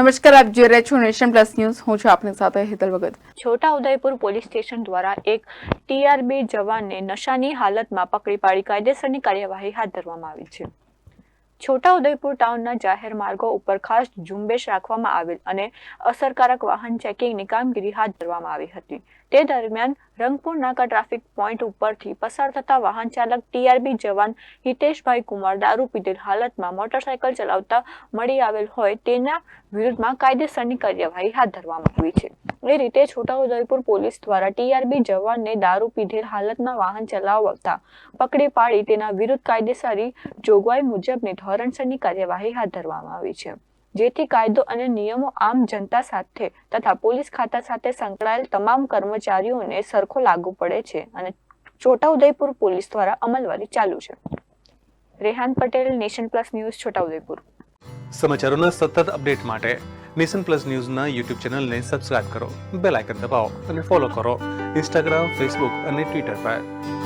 નમસ્કાર, આપ જોઈ રહ્યા છો નેશન પ્લસ ન્યૂઝ. હું છું આપની સાથે હેતલ ભગત. છોટાઉદેપુર પોલીસ સ્ટેશન દ્વારા એક ટીઆરબી જવાનને નશાની હાલતમાં પકડી પાડી કાયદેસરની કાર્યવાહી હાથ ધરવામાં આવી છે. છોટા ઉદયપુર ટાઉનના જાહેર માર્ગો ઉપર ખાસ ઝુંબેશ રાખવામાં આવેલ અને અસરકારક વાહન ચેકિંગની કામગીરી હાથ ધરવામાં આવી હતી. તે દરમિયાન રંગપુર નાકા ટ્રાફિક પોઈન્ટ ઉપરથી પસાર થતા વાહન ચાલક ટીઆરબી જવાન હિતેશભાઈ કુમાર દારૂ પીધેલ હાલતમાં મોટરસાયકલ ચલાવતા મળી આવેલ હોય તેના વિરુદ્ધમાં કાયદેસરની કાર્યવાહી હાથ ધરવામાં આવી છે. એ રીતે છોટાઉદેપુર પોલીસ દ્વારા ટીઆરબી જવાનને દારૂ પીધેલ હાલતમાં વાહન ચલાવતા પકડી પાડી તેના વિરુદ્ધ કાયદેસરી જોગવાઈ મુજબની ધોરણસરની કાર્યવાહી હાથ ધરવામાં આવી છે. જેથી કાયદો અને નિયમો આમ જનતા સાથે તથા પોલીસ ખાતા સાથે સંકળાયેલ તમામ કર્મચારીઓને સરખો લાગુ પડે છે અને છોટાઉદેપુર પોલીસ દ્વારા અમલવારી ચાલુ છે. Rehan Patel, nation plus news, Chhota Udaipur. સમાચારોના સતત અપડેટ માટે નેશન પ્લસ ન્યૂઝના યુટ્યુબ ચેનલને સબસ્ક્રાઇબ કરો, બેલ આઇકન દબાવો અને ફોલો કરો ઇન્સ્ટાગ્રામ, ફેસબુક અને ટ્વિટર પર.